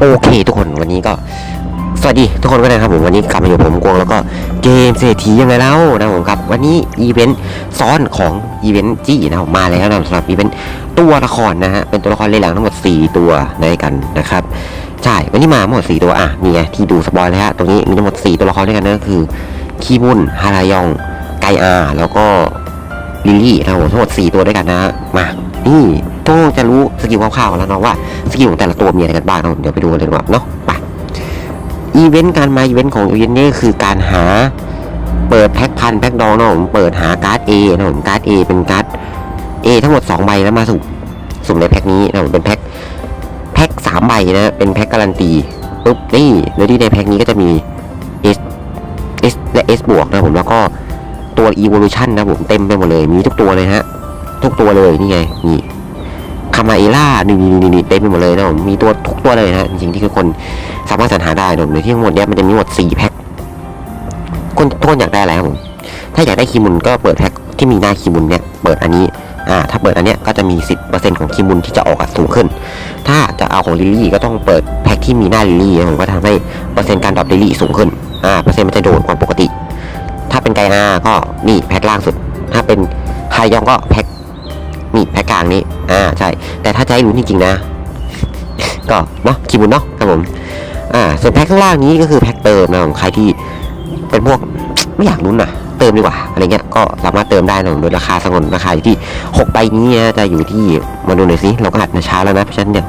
โอเคทุกคนวันนี้ก็สวัสดีทุกคนก็นะครับผมวันนี้กลับมาอยู่ผมกวงแล้วก็เกมเศรษฐียังไงแล้วนะผมครับวันนี้อีเวนต์ซ้อนของอีเวนต์จี้นะผมมาแล้วนะสำหรับอีเวนต์ตัวละครนะฮะเป็นตัวละครเล่นหลังทั้งหมด 4 ตัวด้วยกันนะครับใช่วันนี้มาหมด 4 ตัวอะนี่ไงที่ดูสปอยเลยฮะตรงนี้มีทั้งหมด 4 ตัวละครด้วยกันนั่นก็คือคีบุนฮารายอง ไกอาแล้วก็ลิลลี่นะผมทั้งหมด 4 ตัวด้วยกันนะมานี่ รู้สกิลคร่าวๆแล้วเนาะว่าสกิลของแต่ละตัวมีอะไรกันบ้างเนาะเดี๋ยวไปดูกันเลยดีกว่าเนาะไปอีเวนต์การมาอีเวนต์ของอีเวนต์นี้คือการหาเปิดแพ็คพันแพ็คดองนะผมเปิดหาการ์ด A นะผมการ์ด A เป็นการ์ด A ทั้งหมด 2 ใบแล้วมาสุ่มสุ่มในแพ็คนี้นะผมเป็นแพ็คแพ็คสามใบนะเป็นแพ็คการันตีปุ๊บนี่แล้วที่ในแพ็คนี้ก็จะมี S S และ S บวกนะผมแล้วก็ตัว Evolution นะผมเต็มไปหมดเลยมีทุกตัวเลยฮะทุกตัวเลยนี่ไงนี่ คามาเอล่านี่นี่นี่นเต็มไปหมดเลยนะผมมีตัวทุกตัวเลยนะจริงๆที่ทุกคนสามารถสรรหาได้นะผมในที่ทั้งหมดเนี้ยมันจะมีหมด4แพ็คคนทุกคนอยากได้อะไรครับผมถ้าอยากได้คีมุนก็เปิดแพ็คที่มีหน้าคีมุนเนี่ยเปิดอันนี้อ่าถ้าเปิดอันเนี้ยก็จะมี 10%ของคีมุนที่จะออกสูงขึ้น ถ้าจะเอาของลิลลี่ก็ต้องเปิดแพ็คที่มีหน้าลิลลี่นะผมก็ทำให้เปอร์เซ็นต์การดรอปลิลลี่สูงขึ้นอ่าเปอร์เซ็นต์มันจะโดดกว่าปกติ ถ้าเป็นไกอาก็นี่แพ็คล่างสุด ถ้าเป็นไฮยองก็แพ็ค นี่แพ็คกลางนี้ อ่าใช่ แต่ถ้าจะให้รู้นจริงๆนะ ก็เนาะคีมุนเนาะครับผม อ่า ส่วนแพ็คข้างล่างนี้ก็คือแพ็คเติมนะของใครที่เป็นพวกไม่อยากลุ้นนะเติมดีกว่าอะไรเงี้ยก็สามารถเติมได้นะโดยราคาสงวนราคาอยู่ที่6ใบนี้นะจะอยู่ที่มาดูหน่อยสิเราก็อัดมาช้าแล้วนะเพราะฉะนั้นเนี่ย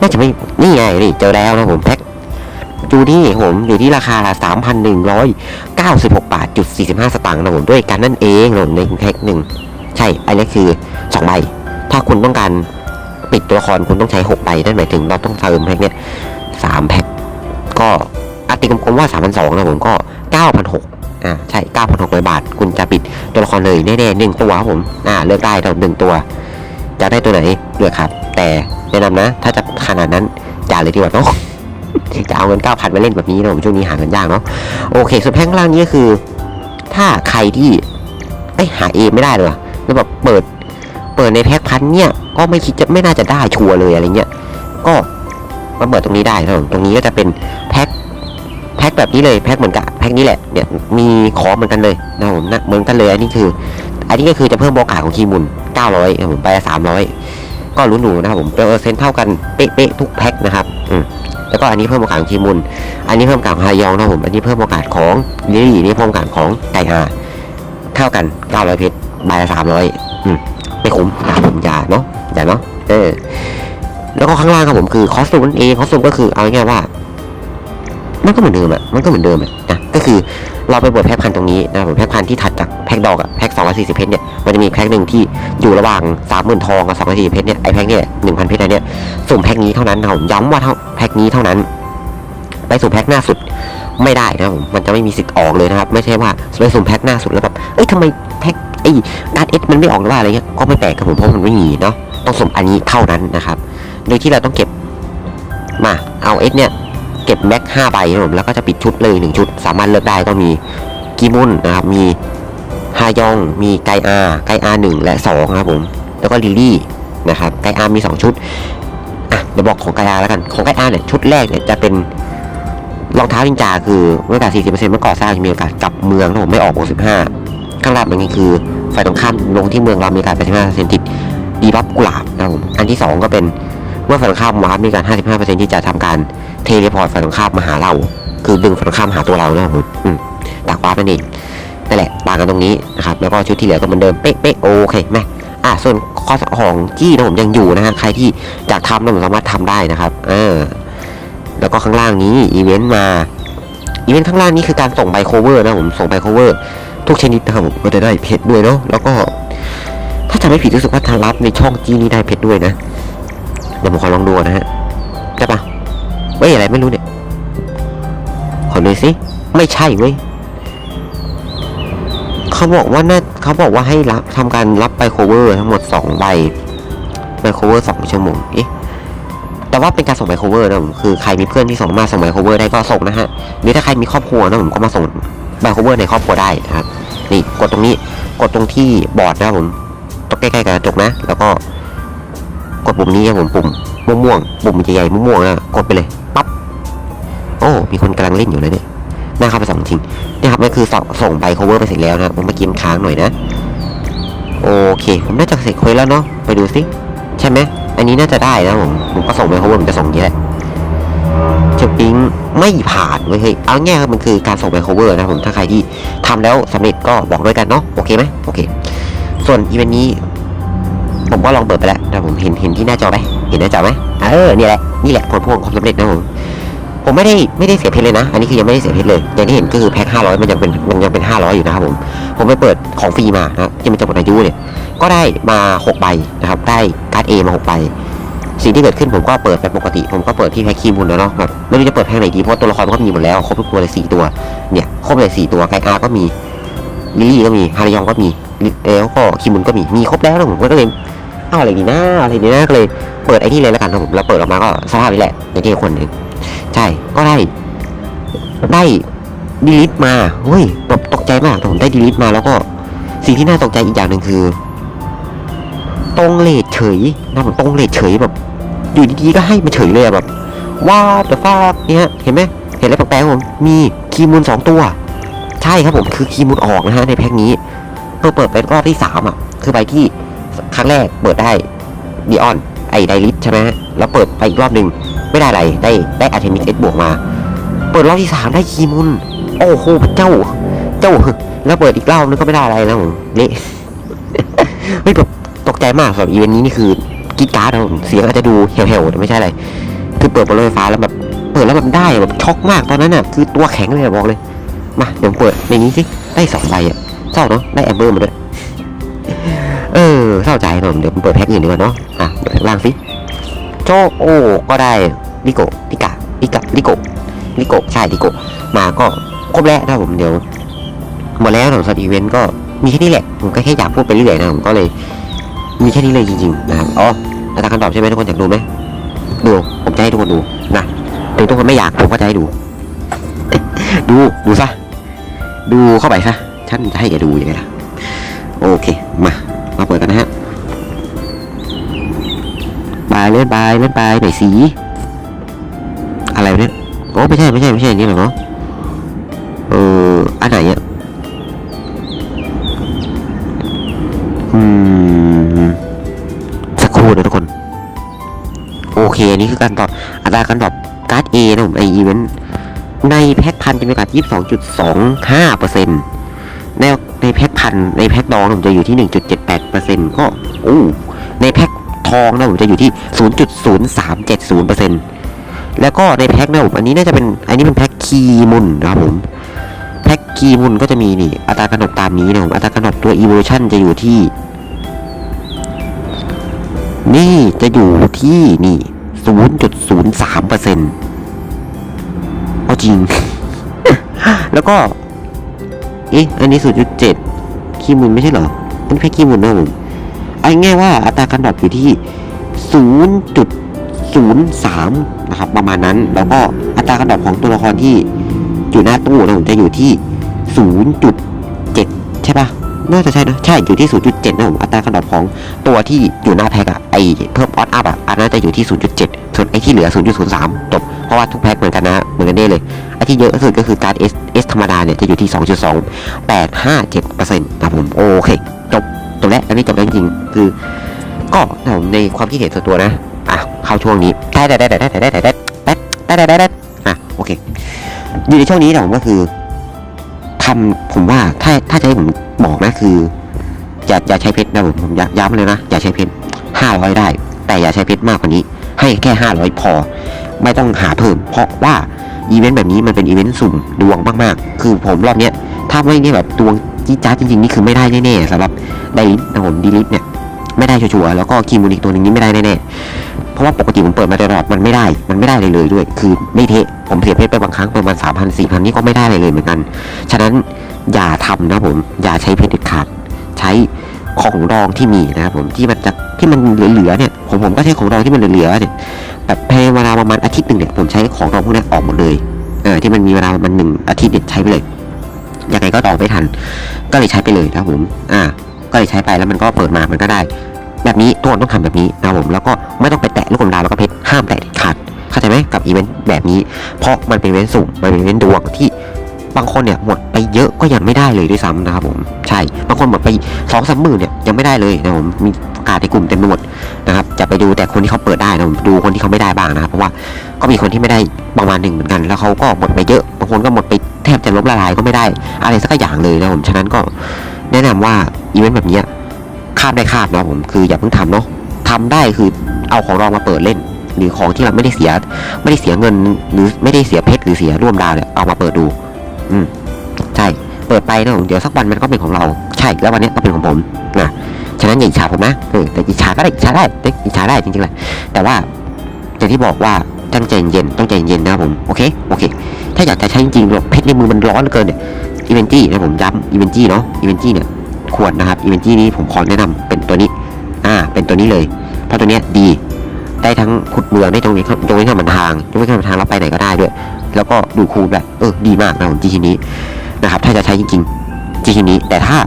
น่าจะไม่นี่ไงนี่เจอแล้วนะผมแพ็คอยู่ที่ผมอยู่ที่ราคาละ3,196 บาทจุด45 สตางค์นะผมด้วยกันนั่นเองนะผมในแพ็คหนึ่ง ใช่อันนี้คือ2ใบ ถ้าคุณต้องการปิดตัวละครคุณต้องใช้6ใบนั่นหมายถึงเราต้องเติมแพ็คเนี้ยสามแพ็คก็อาติกลมๆว่าสามพันสองนะผมก็เก้าพันหกอ่าใช่เก้าพันหกร้อยบาท คุณจะปิดตัวละครเลยแน่ๆหนึ่งตัวครับผมอ่าเลือกได้เราหนึ่งตัว จะได้ตัวไหนเลือกครับ แต่แนะนำนะ ถ้าจะขนาดนั้นอย่าเลยดีกว่าเนาะจะเอาเงินเก้าพันมาเล่นแบบนี้นะผมช่วงนี้หาเงินยากเนาะโอเคส่วนแพ้งล่างนี้ก็คือ ถ้าใครที่ไอหาเอไม่ได้เลยว่ะ เปิด เปิดในแพ็คพันเนี่ยก็ไม่คิดจะไม่น่าจะได้ชัวร์เลยอะไรเงี้ย ก็มาเปิดตรงนี้ได้ครับผมตรงนี้ก็จะเป็นแพ็คแพ็คแบบนี้เลยแพ็คเหมือนกับแพ็คนี้แหละเนี่ยมีของเหมือนกันเลยนะครับผมนะเหมือนกันเลยอันนี้คือ อันนี้ก็คือจะเพิ่มโอกาสของคีมุน900ครับผมไป300 ก็รู้หนูนะครับผมเปอร์เซ็นต์เท่ากันเป๊ะๆทุกแพ็คนะครับอืมแล้วก็อันนี้เพิ่มโอกาสของคีมุนอันนี้เพิ่มโอกาสของฮายองนะผมอันนี้เพิ่มโอกาสของลิลี่นี่เพิ่มโอกาสของไก่อาเท่ากัน900เพชรใบละ300 อืมไม่คุ้มนะผมอย่าเนาะอย่าเนาะเออ แล้วก็ข้างล่างครับผมคือคอสตูมนั่นเองคอสตูมก็คือเอาง่ายๆว่า มันก็เหมือนเดิมอะมันก็เหมือนเดิมอะนะก็คือเราไปบดแพ็คพันตรงนี้นะบผมแพ็คพันที่ถัดจากแพ็คดอกอะแพ็คสองร้อยสี่สิบเพชรเนี่ยมันจะมีแพ็คหนึ่งที่อยู่ระหว่างสามหมื่นทองกับสองร้อยสี่สิบเพชรเนี่ยไอแพ็คเนี่ยหนึ่งพันเพชรอันเนี่ยสุ่มแพ็คนี้เท่านั้นนะครับผมย้ำว่าเท่าแพ็คนี้เท่านั้น ไปสุ่มแพ็คหน้าสุดไม่ได้นะครับผมมันจะไม่มีสิทธิ์ออกเลยนะครับ ไม่ใช่ว่าไปสุ่มแพ็คหน้าสุดแล้วแบบเอ้ยทำไม อ้การเอสมันไม่ออกหรือว่าอะไรเงี้ยก็ไม่แปลกครับผมเพราะมันไม่มีเนาะต้องสมอันนี้เท่านั้นนะครับ โดยที่เราต้องเก็บมาเอาเอสเนี่ยเก็บแม็กห้าใบครับผมแล้วก็จะปิดชุดเลยหนึ่งชุด สามารถเลือกได้ก็มีกีมุนนะครับมีฮายอง มีไกอาไกอาหนึ่งและสองครับผมแล้วก็ลิลี่นะครับไกอามีสองชุดอะเดี๋ยวบอกของไกอาแล้วกันของไกอาเนี่ยชุดแรกเนี่ยจะเป็นรองเท้านินจาคือเมื่อโอกาส40%เมื่อก่อสร้างจะมีโอกาสกลับเมืองครับผมไม่ออก65ข้างล่างมันก็คือ ไฟตรงข้ามลงที่เมืองเรามีกาส85%ติดดีบัฟกุหลาบนะครับผมอันที่สองก็เป็นเมื่อฝั่งตรงข้ามวาร์ปมีการ 55%ที่จะทำการเทเลพอร์ตฝั่งตรงข้ามมาหาเรา คือดึงฝั่งตรงข้ามหาตัวเรานะครับผมอืมดักวาร์ปนั่นเองนั่นแหละต่างกันตรงนี้นะครับแล้วก็ชุดที่เหลือก็เหมือนเดิมเป๊ะๆโอเคไหมอะส่วนข้อของจี้นะผมยังอยู่นะฮะใครที่อยากทำนะผมสามารถทำได้นะครับเออแล้วก็ข้างล่างนี้อีเวนต์มาอีเวนต์ข้างล่างนี้คือการส่งใบโคเวอร์นะผมส่งใบโคเวอร์ ทุกชนิดนะครับผมก็จะได้เพชรด้วยเนาะแล้วก็ ถ้าจำไม่ผิดรู้สึกว่าทารับในช่องจีนี้ได้เพชรด้วยนะ เดี๋ยวผมขอลองดูนะฮะใช่ปะเว้ยอะไรไม่รู้เนี่ย ขอดูสิไม่ใช่เว้ยเขาบอกว่าน่าเขาบอกว่าให้รับทำการรับไปโคเวอร์ทั้งหมดสองใบไปโคเวอร์สองชั่วโมงเอ๊ะแต่ว่าเป็นการส่งไปโคเวอร์นะผมคือใครมีเพื่อนที่สามาส่งไปโคเวอร์ได้ก็ส่งนะฮะหรือถ้าใครมีครอบครัวนะผมก็มาส่งไปโคเวอร์ในครอบครัวได้นะครับ นี่กดตรงนี้กดตรงที่บอร์ดนะครับผมตรงใกล้ๆกับกระจกนะ แล้วก็กดปุ่มนี้ครับผมปุ่มม่วงๆปุ่มใหญ่ม่วงๆนะกดไปเลยปั๊บโอ้มีคนกำลังเล่นอยู่เลยเนี่ยน่าเข้าไปสองทิ้งนี่ครับนั่นคือส่งส่งไป cover ไปเสร็จแล้วนะผมเมื่อกี้มันค้างหน่อยนะโอเค ผมน่าจะเสร็จเควสแล้วเนาะไปดูสิใช่ไหมอันนี้น่าจะได้นะผมผมก็ส่งไป cover ผมจะส่งอย่างนี้แหละ เชลปิงไม่ผ่านเว้ยเฮ้ยเอาง่ายครับมันคือการส่งไป cover นะผมถ้าใครที่ทำแล้วสำเร็จก็บอกด้วยกันเนาะโอเคไหมโอเค ส่วนอีเวนต์นี้ ผมก็ลองเปิดไปแล้วนะผมเห็นเห็นที่หน้าจอไหมเห็นหน้าจอไหมเออนี่แหละนี่แหละผลพวงความสำเร็จนะผมผมไม่ได้ไม่ได้เสียเพชรเลยนะ อันนี้คือยังไม่ได้เสียเพชรเลยอย่างที่เห็นก็คือแพ็ค500มันยังเป็นมันยังเป็น500อยู่นะครับผม ผมไปเปิดของฟรีมานะที่มันจะหมดอายุเนี่ย ก็ได้มา6ใบนะครับ ได้การ์ด A มา6ใบ สิ่งที่เกิดขึ้นผมก็เปิดแบบปกติ ผมก็เปิดที่แพ็คคีมูลแล้วเนาะแบบไม่รู้จะเปิดแพ็คไหนดีเพราะตัวละครมันก็มีหมดแล้วครบทุกตัวเลยสี่ตัวเนี่ยครบเลยสี่ตัวไกอาก็มีลิลี่ก็มีฮารยองก็มีแลิเอลก็คีมุนก็มีมีครบแล้วนะผมก็เลยเอาอะไรดีนะอะไรดีนะก็เลยเปิดไอ้นี่เลยแล้วกันครับผมแล้วเปิดออกมาก็สภาพนี้แหละอย่างที่คนหนึ่งใช่ก็ได้ได้ดีลิทมาเฮ้ยแบบตกใจมากผมได้ดีลิทมาแล้วก็สิ่งที่น่าตกใจอีกอย่างหนึ่งคือตรงเลทเฉยนะผมตรงเลทเฉยแบบ อยู่ดีๆก็ให้มันเฉยเลยอะแบบว้าเดอะฟากเนี่ยเห็นไหมเห็นอะไรแปลกๆผมมีคีมูลสองตัว ใช่ครับผมคือคีมูลออกนะฮะในแพ็คนี้เพิ่งเปิดไปรอบที่สามอะ คือไปที่ครั้งแรกเปิดได้ดีออนไอไดริสใช่ไหมแล้วเปิดไปอีกรอบหนึ่งไม่ได้อะไรได้ได้อาร์เทมิสเอสบวกมา เปิดรอบที่สามได้คีมูลโอ้โหเจ้า เจ้าแล้วเปิดอีกรอบนึงก็ไม่ได้อะไรนะผมเละเฮ้ยแบบตกใจมากสำหรับอีเวนต์นี้นี่คือ กรีดการ์ดนะผมเสียงอาจจะดูเหี่ยวๆแต่ไม่ใช่อะไรคือเปิดบนรถไฟฟ้าแล้วแบบเปิดแล้วแบบได้แบบช็อกมากตอนนั้นน่ะคือตัวแข็งเลยบอกเลยมาเดี๋ยวเปิดในนี้สิได้สองใบอะเศร้าเนาะได้แอมเบอร์มาด้วยเออเศร้าใจหน่อยเดี๋ยวผมเปิดแพ็คอื่นดีกว่าเนาะอะเดี๋ยวแพ็คล่างสิโจโอก็ได้ลิโกลิกาลิกาลิโกลิโกใช่ลิโกมาก็ครบแล้วนะผมเดี๋ยวหมดแล้วสำหรับอีเวนต์ก็มีแค่นี้แหละผมก็แค่อยากพูดไปเรื่อยนะผมก็เลยมีแค่นี้เลยจริงๆนะครับอ๋อ จารย์คำตอบใช่ไหมทุกคนอยากดูไหมดูผมจะให้ทุกคนดูนะถึงทุกคนไม่อยากผมก็จะให้ดู ดูดูซะดูเข้าไปซะฉันจะให้แกดูยังไงล่ะโอเคมามาเปิดกันนะฮะบายเล่นบายเล่นบายไหนสีอะไรเนี่ยโอ้ไม่ใช่ไม่ใช่ไม่ใช่อันนี้หรอเนาะเอออันไหนอะอืม เคอันนี้คือการตอบอัตราการตอบการ์ด A นะผมไออีเวนต์ในแพ็คพันจะมีโอกาส22.25เปอร์เซ็นต์ในในแพ็คพันในแพ็คดองผมจะอยู่ที่ 1.78เปอร์เซ็นต์ก็โอ้ในแพ็คทองนะผมจะอยู่ที่ 0.0370เปอร์เซ็นต์แล้วก็ในแพ็คนะผมอันนี้น่าจะเป็นอันนี้เป็นแพ็คคีมุนนะครับผมแพ็คคีมุนก็จะมีนี่อัตราการตอบตามนี้นะผมอัตราการตอบตัว evolution จะอยู่ที่ นี่จะอยู่ที่นี่ ต์เอาจริง แล้วก็ เอ๊ะ อันนี้ 0.7คีย์มูลไม่ใช่เหรออันนี้แค่คีย์มูลนะผมเอาง่ายว่าอัตราการดรอปอยู่ที่ 0.03 นะครับ ประมาณนั้น แล้วก็อัตราการดรอปของตัวละครที่อยู่หน้าตู้นะผมจะอยู่ที่ 0.7 ใช่ปะ น่าจะใช่นะ ใช่อยู่ที่ 0.7 นะผม อัตราการดรอปของตัวที่อยู่หน้าแพ็กอะไอเพิ่มออดอัพอะอันนั้นจะอยู่ที่ 0.7 ส่วนไอที่เหลือ 0.03 จบ เพราะว่าทุกแพ็กเหมือนกันนะ เหมือนกันเด้เลยไอที่เยอะสุดก็คือการ S S ธรรมดาเนี่ยจะอยู่ที่ 2.2857%นะผม โอเค จบ จบแล้ว อันนี้จบแล้วจริงๆคือ ก็นะผมในความคิดเห็นส่วนตัวนะ อะ เข้าช่วงนี้ ได้ได้ได้ได้ได้ได้ได้ได้ได้ได้ได้ได้อะ โอเค อยู่ในช่วงนี้นะผมก็คือ ทำผมว่าถ้าถ้าจะให้ผมบอกนะคืออย่าอย่าใช้เพชรนะผมผมย้ำย้ำเลยนะอย่าใช้เพชรห้าร้อยได้ แต่อย่าใช้เพชรมากกว่านี้ ให้แค่ห้าร้อยพอ ไม่ต้องหาเพิ่ม เพราะว่าอีเวนต์แบบนี้มันเป็นอีเวนต์สุ่มดวงมากๆ คือผมรอบเนี้ยถ้าไม่ได้แบบดวงจี๊จ้าจริงๆนี่คือไม่ได้แน่ๆสำหรับไดลิทนะผมดีลิทเนี่ย ไม่ได้ชัวร์ๆแล้วก็คีมูลอีกตัวหนึ่งนี่ไม่ได้แน่ๆ เพราะว่าปกติผมเปิดมาตลอดมันไม่ได้ มันไม่ได้เลยเลยด้วย คือไม่เทะผมเสียเพชรไปบางครั้งประมาณสามพันสี่พันนี่ก็ไม่ได้เลยเลยเหมือนกัน ฉะนั้นอย่าทำนะผม อย่าใช้เพชรเด็ดขาด ใช้ของดองที่มีนะครับผม ที่มันจะที่มันเหลือๆเนี่ย ผมผมก็ใช้ของดองที่มันเหลือๆเนี่ย แบบภายในเวลาประมาณอาทิตย์หนึ่งเนี่ย ผมใช้ของดองพวกนี้ออกหมดเลย เออ ที่มันมีเวลาประมาณหนึ่งอาทิตย์เนี่ยใช้ไปเลย ยังไงก็ดอไม่ทัน ก็เลยใช้ไปเลยนะครับผม อ่า ก็เลยใช้ไปแล้วมันก็เปิดมามันก็ได้ แบบนี้ทุกคนต้องทำแบบนี้นะผมแล้วก็ไม่ต้องไปแตะลูกกลมดาวแล้วก็เพชรห้ามแตะเด็ดขาดเข้าใจไหมกับอีเวนต์แบบนี้ เพราะมันเป็นเวนต์สุ่มมันเป็นเวนต์ดวงที่บางคนเนี่ยหมดไปเยอะก็ยังไม่ได้เลยด้วยซ้ำนะครับผมใช่บางคนหมดไปสองสามหมื่นเนี่ยยังไม่ได้เลยนะผมมีประกาศในกลุ่มเต็มไปหมดนะครับจะไปดูแต่คนที่เขาเปิดได้นะผมดูคนที่เขาไม่ได้บ้างนะครับเพราะว่าก็มีคนที่ไม่ได้ประมาณหนึ่งเหมือนกัน แล้วเขาก็หมดไปเยอะบางคนก็หมดไปแทบจะล้มละลายก็ไม่ได้ อะไรสักอย่างเลยนะผมฉะนั้นก็ แนะนำว่าอีเวนต์แบบนี้คาบได้คาบนะผมคืออย่าเพิ่งทำเนาะทำได้คือเอาของรองมาเปิดเล่น หรือของที่เราไม่ได้เสีย ไม่ได้เสียเงินหรือไม่ได้เสียเพชรหรือเสียร่วมดาวเนี่ยเอามาเปิดดู อืมใช่เปิดไปนะผมเดี๋ยวสักวันมันก็เป็นของเราใช่แล้ววันนี้ก็เป็นของผมนะฉะนั้นอย่าอิจฉาผมนะเออแต่อิจฉาก็ได้อิจฉาได้แต่อิจฉาได้จริงๆแหละแต่ว่าอย่างที่บอกว่าตั้งใจเย็นต้องใจเย็นนะครับผมโอเคโอเค ถ้าอยากจะใช้จริงๆหรอกเพชรในมือมันร้อนเหลือเกินเนี่ย อีเวนจี้นะผมย้ำอีเวนจี้เนาะอีเวนจี้เนี่ยควรนะครับอีเวนจี้นี้ผมขอแนะนำเป็นตัวนี้อ่าเป็นตัวนี้เลย เพราะตัวเนี้ยดี ได้ทั้งขุดเมืองได้ตรงนี้ตรงนี้ทำมันทางตรงนี้ทำมันทางแล้วไปไหนก็ได้ด้วย แล้วก็ดูคูลแบบเออดีมากนะผมจีทีนี้นะครับถ้าจะใช้จริงๆจีทีนี้ แต่ถ้า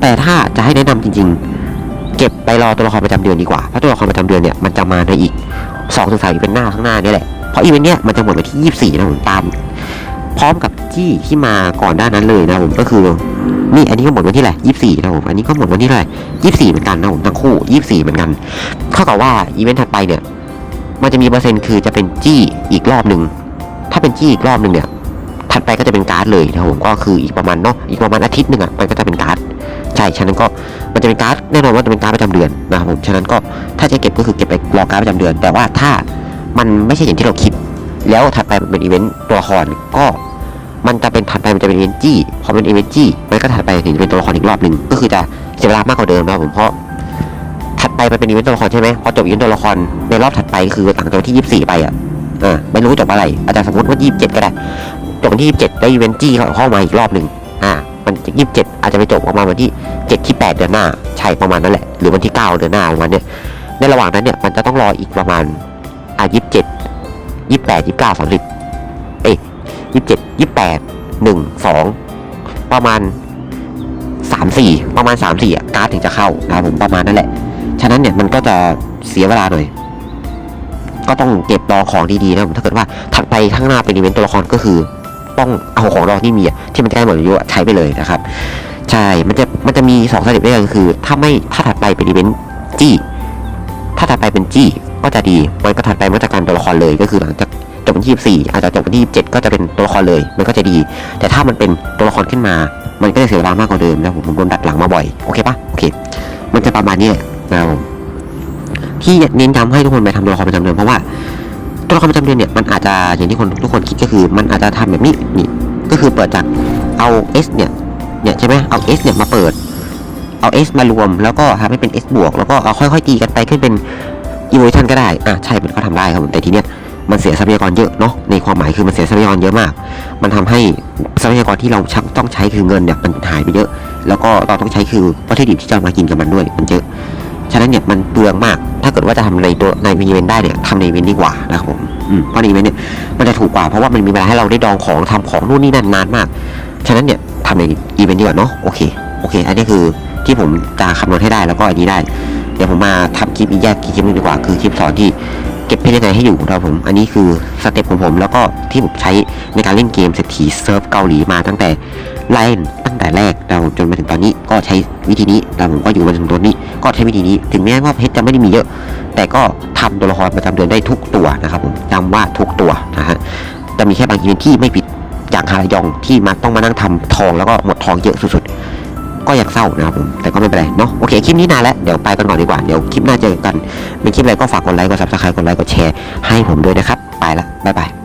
แต่ถ้าจะให้แนะนำจริง ๆ เก็บไปรอตัวละครประจำเดือนดีกว่าเพราะตัวละครประจำเดือนเนี่ยมันจะมาในอีกสองถึงสามอีเวนต์หน้าข้างหน้านี่แหละเพราะอีเวนต์เนี้ยมันจะหมดวันที่ยี่สิบสี่นะผมตาม พร้อมกับที่ที่มาก่อนด้านนั้นเลยนะผมก็คือนี่อันนี้ก็หมดวันที่ไหนยี่สิบสี่นะผมอันนี้ก็หมดวันที่ไหร่ยี่สิบสี่เหมือนกันนะผมทั้งคู่ยี่สิบสี่เหมือนกันเท่ากับว่าอีเวนต์ถัดไปเนี่ย มันจะมีเปอร์เซ็นต์คือจะเป็นจี้อีกรอบหนึ่งถ้าเป็นจี้อีกรอบหนึ่งเนี่ยถัดไปก็จะเป็นการ์ดเลยนะผมก็คืออีกประมาณเนาะอีกประมาณอาทิตย์หนึ่งอะมันก็จะเป็นการ์ดใช่ฉะนั้นก็มันจะเป็นการ์ดแน่นอนว่าจะเป็นการ์ดประจำเดือนนะครับผมฉะนั้นก็ถ้าจะเก็บก็คือเก็บไปรอการ์ดประจำเดือน แต่ว่าถ้ามันไม่ใช่อย่างที่เราคิด แล้วถัดไปมันเป็นอีเวนต์ตัวละครก็มันจะเป็นถัดไปมันจะเป็นอีเวนต์จี้พอเป็นอีเวนต์จี้มันก็ถัดไปถึงจะเป็นตัวละครอีกรอบหนึ่งก็คือจะเสียเวลามากกว่าเดิมนะครับผมเพราะถัดไปมันเป็นอีเวนต์ตัวละครใช่ไหมพอจบอีเวนต์ตัวละครในรอบถัดไปคือหลังจากวันที่ยี่สิบสี่ไปอะอ่าไม่รู้จบอะไร อาจจะสมมติว่ายี่สิบเจ็ดก็ได้จบวันที่ยี่สิบเจ็ดได้อีเวนต์จี้เข้ามาอีกรอบหนึ่งอ่ามันยี่สิบเจ็ดอาจจะไปจบออกมาณวันที่เจ็ดที่แปดเดือนหน้าใช่ประมาณนั้นแหละ หรือวันที่เก้าเดือนหน้าประมาณเนี้ยในระหว่างนั้นเนี่ยมันจะต้องรออีกประมาณอ่ายี่สิบเจ็ด ยี่สิบแปดยี่สิบเก้าสามสิบเอ้ยยี่สิบเจ็ดยี่สิบแปดหนึ่งสองประมาณสามสี่ประมาณสามสี่อะการ์ดถึงจะเข้านะครับผมประมาณนั่นแหละ ฉะนั้นเนี่ยมันก็จะเสียเวลาหน่อยก็ต้องเก็บรอของดีๆนะผมถ้าเกิดว่าถัดไปข้างหน้าเป็นอีเวนต์ตัวละครก็คือ ต้องเอาของรอที่มีอะที่มันใกล้หมดอายุใช้ไปเลยนะครับ ใช่ มันจะมันจะมีสองสเต็ปด้วยกันคือ ถ้าไม่ถ้าถัดไปเป็นอีเวนต์จี้ ถ้าถัดไปเป็นจี้ ก็จะดีมันก็ถัดไปมาตรการตัวละครเลยก็คือหลังจากจบวันที่24อาจจะจบวันที่27ก็จะเป็นตัวละครเลย มันก็จะดี แต่ถ้ามันเป็นตัวละครขึ้นมา มันก็จะเสียเวลามากกว่าเดิมนะผมผมโดนดัดหลังมาบ่อยโอเคปะโอเค มันจะประมาณนี้แหละนะครับผมที่เน้นย้ำให้ทุกคนไปทำตัวละครประจำเดือนเพราะว่าตัวละครประจำเดือนเนี่ยมันอาจจะอย่างที่คนทุกคนคิดก็คือ มันอาจจะทำแบบนี้นี่ก็คือเปิดจากเอา S เนี่ยเนี่ยใช่ไหมเอา S เนี่ยมาเปิดเอา S มารวมแล้วก็ทำให้เป็น S บวกแล้วก็เอาค่อยๆตีกันไปขึ้นเป็น evolution ก็ได้ อะใช่มันก็ทำได้ครับผมแต่ทีเนี้ยมันเสียทรัพยากรเยอะเนาะในความหมายคือมันเสียทรัพยากรเยอะมาก มันทำให้ทรัพยากรที่เราชักต้องใช้คือเงินเนี่ยมันหายไปเยอะ แล้วก็เราต้องใช้คือวัตถุดิบที่จะมากินกับมันด้วยมันเยอะฉะนั้นเนี่ยมันเปลืองมาก ถ้าเกิดว่าจะทำในตัวในอีเวนต์ได้เนี่ยทำในอีเวนต์ดีกว่านะครับผมอืมเพราะในอีเวนต์เนี่ยมันจะถูกกว่าเพราะว่ามันมีเวลาให้เราได้ดองของทำของนู่นนี่นั่นนานมาก ฉะนั้นเนี่ยทำในอีเวนต์ดีกว่าเนาะโอเคโอเค อันนี้คือที่ผมจะคำนวณให้ได้แล้วก็อันนี้ได้ ดี๋ยวผมมาทำคลิปอีกแยกคลิปนึงดีกว่าคือคลิปสอนที่เก็บเพชรยังไงให้อยู่ครับผม อันนี้คือสเต็ปของผม แล้วก็ที่ผมใช้ในการเล่นเกมเศรษฐีเซิร์ฟเกาหลีมาตั้งแต่เล่นตั้งแต่แรกเราจนมาถึงตอนนี้ก็ใช้วิธีนี้แล้วผมก็อยู่มาถึงตัวนี้ ก็ใช้วิธีนี้ถึงแม้ว่าเพชรจะไม่ได้มีเยอะ แต่ก็ทำตัวละครประจำเดือนได้ทุกตัวนะครับผมจำว่าทุกตัวนะฮะจะมีแค่บางอีเวนที่ไม่ผิดอย่างฮารายองที่มาต้องมานั่งทำทองแล้วก็หมดทองเยอะสุดๆ ก็ยังเศร้านะครับผมแต่ก็ไม่เป็นไรเนาะโอเคคลิปนี้นานแล้วเดี๋ยวไปกันก่อนดีกว่าเดี๋ยวคลิปหน้าเจอกันเป็นคลิปอะไรก็ฝากกดไลค์กดซับสไครต์กดไลค์กดแชร์ให้ผมด้วยนะครับไปละบ๊ายบาย